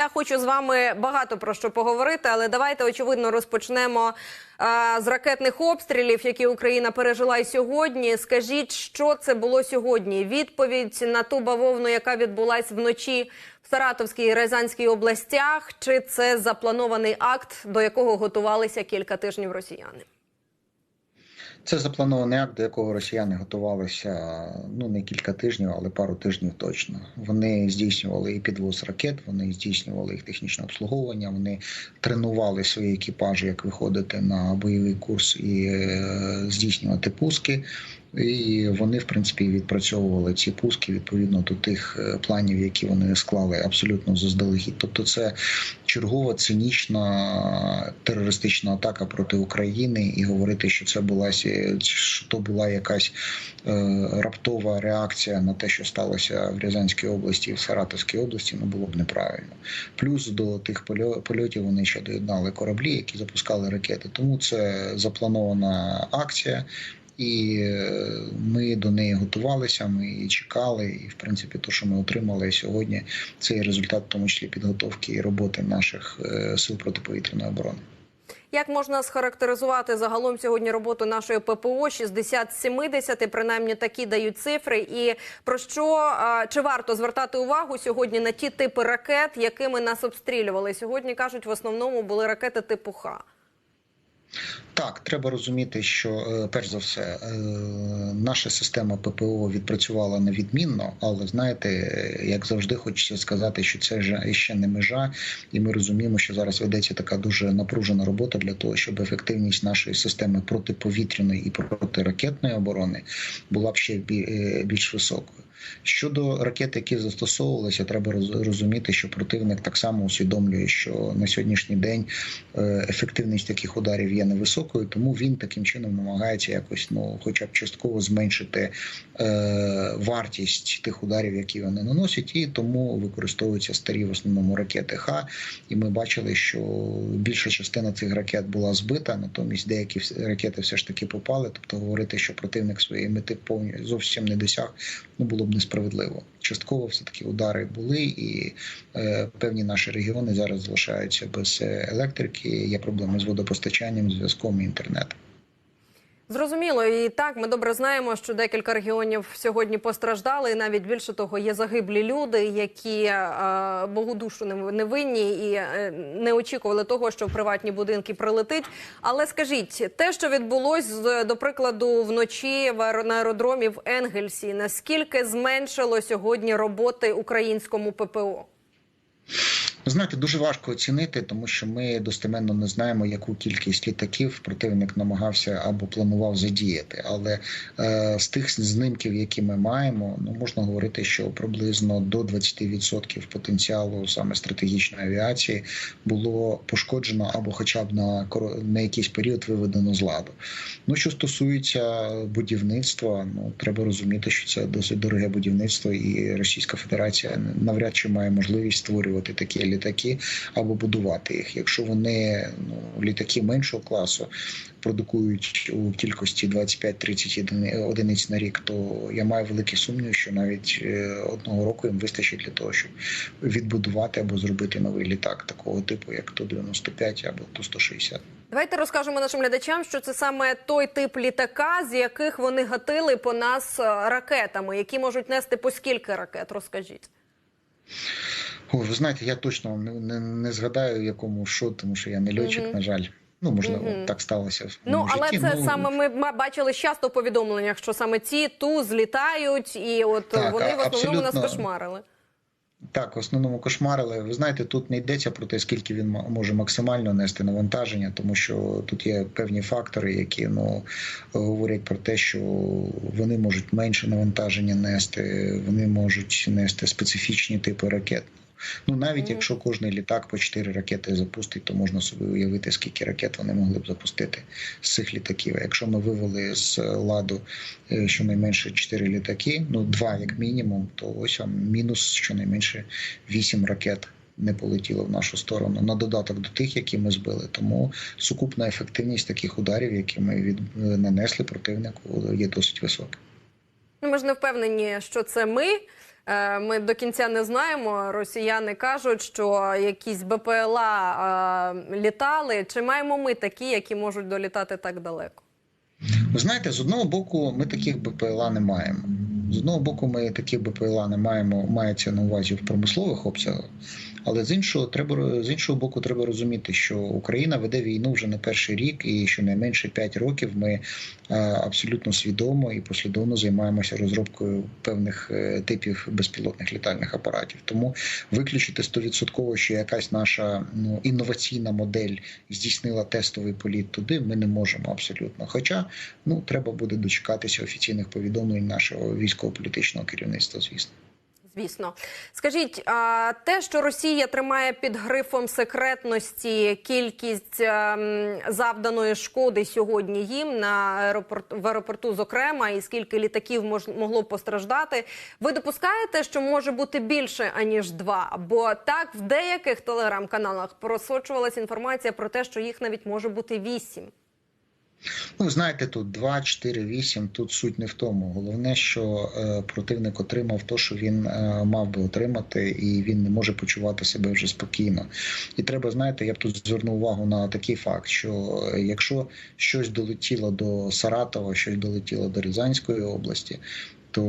Я хочу з вами багато про що поговорити, але давайте очевидно розпочнемо е, з ракетних обстрілів, які Україна пережила і сьогодні. Скажіть, що це було сьогодні? Відповідь на ту бавовну, яка відбулась вночі в Саратовській і Рязанській областях, чи це запланований акт, до якого готувалися кілька тижнів росіяни? Це запланований акт, до якого росіяни готувалися ну не кілька тижнів, але пару тижнів точно. Вони здійснювали і підвоз ракет, вони здійснювали їх технічне обслуговування. Вони тренували свої екіпажі, як виходити на бойовий курс і е, здійснювати пуски. І вони, в принципі, відпрацьовували ці пуски відповідно до тих е, планів, які вони склали абсолютно заздалегідь. Тобто, це чергова цинічна терористична атака проти України, і говорити, що це була що то була якась е, раптова реакція на те, що сталося в Рязанській області і в Саратовській області, ну було б неправильно. Плюс до тих польотів вони ще доєднали кораблі, які запускали ракети. Тому це запланована акція. І ми до неї готувалися. Ми її чекали. І в принципі, то, що ми отримали сьогодні, це є результат, в тому числі підготовки і роботи наших сил протиповітряної оборони. Як можна схарактеризувати загалом сьогодні роботу нашої ППО 60-70, принаймні такі дають цифри. І про що чи варто звертати увагу сьогодні на ті типи ракет, якими нас обстрілювали? Сьогодні кажуть, в основному були ракети типу Х. Так, треба розуміти, що перш за все наша система ППО відпрацювала невідмінно, але знаєте, як завжди, хочеться сказати, що це ще не межа, і ми розуміємо, що зараз ведеться така дуже напружена робота для того, щоб ефективність нашої системи протиповітряної і протиракетної оборони була б ще більш високою. Щодо ракет, які застосовувалися, треба розуміти, що противник так само усвідомлює, що на сьогоднішній день ефективність таких ударів є невисокою, тому він таким чином намагається якось, ну, хоча б частково зменшити е, вартість тих ударів, які вони наносять, і тому використовуються старі в основному ракети Х. І ми бачили, що більша частина цих ракет була збита, натомість деякі ракети все ж таки попали. Тобто говорити, що противник своєї мети повні зовсім не досяг, ну було б несправедливо. Частково все таки удари були, і е, певні наші регіони зараз залишаються без електрики. Є проблеми з водопостачанням, зв'язком і інтернетом. Зрозуміло, і так ми добре знаємо, що декілька регіонів сьогодні постраждали. і Навіть більше того, є загиблі люди, які е, богу душу не винні і е, не очікували того, що в приватні будинки прилетить. Але скажіть, те, що відбулось до прикладу вночі на аеродромі в Енгельсі, наскільки зменшило сьогодні роботи українському ППО? Знаєте, дуже важко оцінити, тому що ми достеменно не знаємо, яку кількість літаків противник намагався або планував задіяти. Але е, з тих знимків, які ми маємо, ну можна говорити, що приблизно до 20% потенціалу саме стратегічної авіації було пошкоджено або, хоча б на на якийсь період виведено з ладу. Ну що стосується будівництва, ну треба розуміти, що це досить дороге будівництво, і Російська Федерація навряд чи має можливість створювати такі літаки або будувати їх. Якщо вони ну літаки меншого класу продукують у кількості 25-30 одиниць на рік, то я маю великі сумніви, що навіть одного року їм вистачить для того, щоб відбудувати або зробити новий літак такого типу, як ту 95 або ту 160 Давайте розкажемо нашим глядачам, що це саме той тип літака, з яких вони гатили по нас ракетами, які можуть нести по скільки ракет. Розкажіть. О, ви знаєте, я точно не, не, не згадаю, якому що, тому що я не льотчик, mm -hmm. на жаль. Ну, можливо, mm -hmm. так сталося. В ну, але житті. це ну, саме ми бачили часто в повідомленнях, що саме ці ту злітають, і от так, вони в основному абсолютно. нас кошмарили. Так, в основному кошмарили. Ви знаєте, тут не йдеться про те, скільки він може максимально нести навантаження, тому що тут є певні фактори, які ну говорять про те, що вони можуть менше навантаження нести, вони можуть нести специфічні типи ракет. Ну навіть mm. якщо кожний літак по 4 ракети запустить, то можна собі уявити, скільки ракет вони могли б запустити з цих літаків. Якщо ми вивели з ладу щонайменше 4 літаки, ну 2 як мінімум, то ось вам мінус щонайменше 8 ракет. Не полетіло в нашу сторону на додаток до тих, які ми збили. Тому сукупна ефективність таких ударів, які ми від нанесли противнику, є досить висока. Ну, ми ж не впевнені, що це ми. Е, Ми до кінця не знаємо. Росіяни кажуть, що якісь БПЛА е, літали. Чи маємо ми такі, які можуть долітати так далеко? Ви знаєте, з одного боку, ми таких БПЛА не маємо. З одного боку, ми таких БПЛА не маємо, мається на увазі в промислових обсягах. Але з іншого, треба з іншого боку, треба розуміти, що Україна веде війну вже не перший рік, і щонайменше 5 років ми е, абсолютно свідомо і послідовно займаємося розробкою певних е, типів безпілотних літальних апаратів. Тому виключити 100%, що якась наша ну, інноваційна модель здійснила тестовий політ туди, ми не можемо абсолютно. Хоча ну треба буде дочекатися офіційних повідомлень нашого військово-політичного керівництва, звісно. Звісно, скажіть, а те, що Росія тримає під грифом секретності кількість ем, завданої шкоди сьогодні їм на аеропорт в аеропорту, зокрема, і скільки літаків мож, могло постраждати, ви допускаєте, що може бути більше аніж два? Бо так в деяких телеграм-каналах просочувалася інформація про те, що їх навіть може бути вісім. Ну, знаєте, тут 2, 4, 8, тут суть не в тому. Головне, що е, противник отримав те, що він е, мав би отримати, і він не може почувати себе вже спокійно. І треба, знаєте, я б тут звернув увагу на такий факт, що е, якщо щось долетіло до Саратова, щось долетіло до Рязанської області, то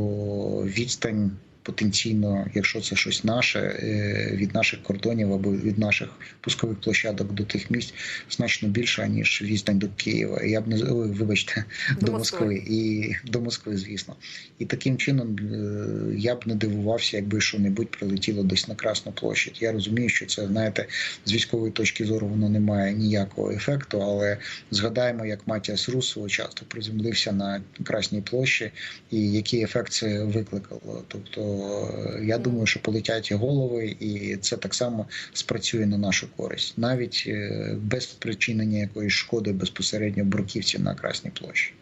відстань. Потенційно, якщо це щось наше е, від наших кордонів або від наших пускових площадок до тих місць, значно більша ніж відстань до Києва. Я б не вибачте До до, Москви. Москви і до Москви, звісно. І таким чином е, я б не дивувався, якби що-небудь прилетіло десь на Красну площадь. Я розумію, що це знаєте, з військової точки зору воно не має ніякого ефекту, але згадаємо, як Матіас Рус свого часу приземлився на Красній площі, і який ефект це викликало. Тобто е, я думаю, що полетять голови, і це так само спрацює на нашу користь, навіть е, без спричинення якоїсь шкоди безпосередньо бруківців на Красній площі.